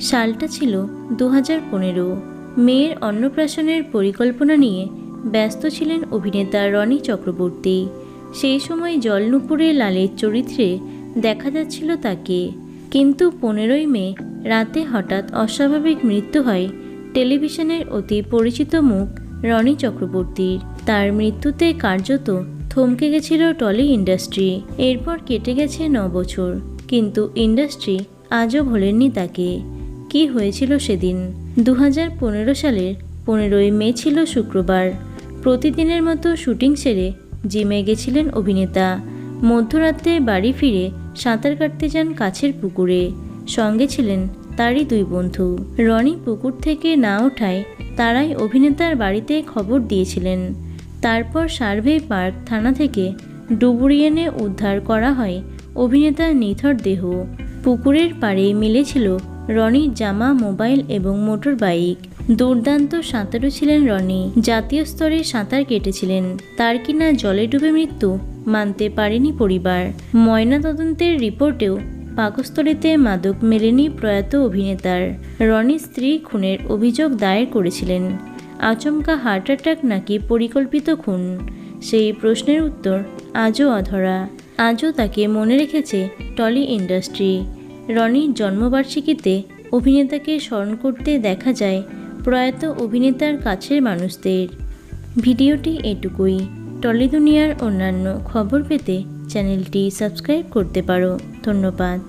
সালটা ছিল দু হাজার পনেরো। মেয়ের অন্নপ্রাশনের পরিকল্পনা নিয়ে ব্যস্ত ছিলেন অভিনেতা রনি চক্রবর্তী। সেই সময় জলনুপুরে লালের চরিত্রে দেখা যাচ্ছিল তাকে। কিন্তু পনেরোই মে রাতে হঠাৎ অস্বাভাবিক মৃত্যু হয় টেলিভিশনের অতি পরিচিত মুখ রনি চক্রবর্তীর। তার মৃত্যুতে কার্যত থমকে গেছিল টলি ইন্ডাস্ট্রি। এরপর কেটে গেছে ন বছর কিন্তু ইন্ডাস্ট্রি আজও ভোলেননি তাকে। কি হয়েছিল সেদিন? দু সালের পনেরোই মে ছিল শুক্রবার। প্রতিদিনের মতো শুটিং সেরে জিমে গেছিলেন অভিনেতা। মধ্যরাত্রে বাড়ি ফিরে সাঁতার কাটতে যান কাছের পুকুরে। সঙ্গে ছিলেন তারই দুই বন্ধু। রনি পুকুর থেকে না ওঠায় তারাই অভিনেতার বাড়িতে খবর দিয়েছিলেন। তারপর সার্ভে পার্ক থানা থেকে ডুবুরি এনে উদ্ধার করা হয় অভিনেতার নিথর দেহ। পুকুরের পাড়ে মিলেছিল রনির জামা, মোবাইল এবং মোটর বাইক দুর্দান্ত সাঁতারু ছিলেন রনি। জাতীয় স্তরে সাঁতার কেটেছিলেন। তার কিনা জলে ডুবে মৃত্যু মানতে পারেনি পরিবার। ময়নাতদন্তের রিপোর্টেও পাকস্থলীতে মাদক মেলেনি প্রয়াত অভিনেতার। রনির স্ত্রী খুনের অভিযোগ দায়ের করেছিলেন। আচমকা হার্ট অ্যাটাক নাকি পরিকল্পিত খুন? সেই প্রশ্নের উত্তর আজও অধরা। আজও তাকে মনে রেখেছে টলি ইন্ডাস্ট্রি। রনির জন্মবার্ষিকীতে অভিনেতাকে স্মরণ করতে দেখা যায় প্রয়াত অভিনেতার কাছের মানুষদের। ভিডিওটি এটুকুই। টলি দুনিয়ার অন্যান্য খবর পেতে চ্যানেলটি সাবস্ক্রাইব করতে পারো। ধন্যবাদ।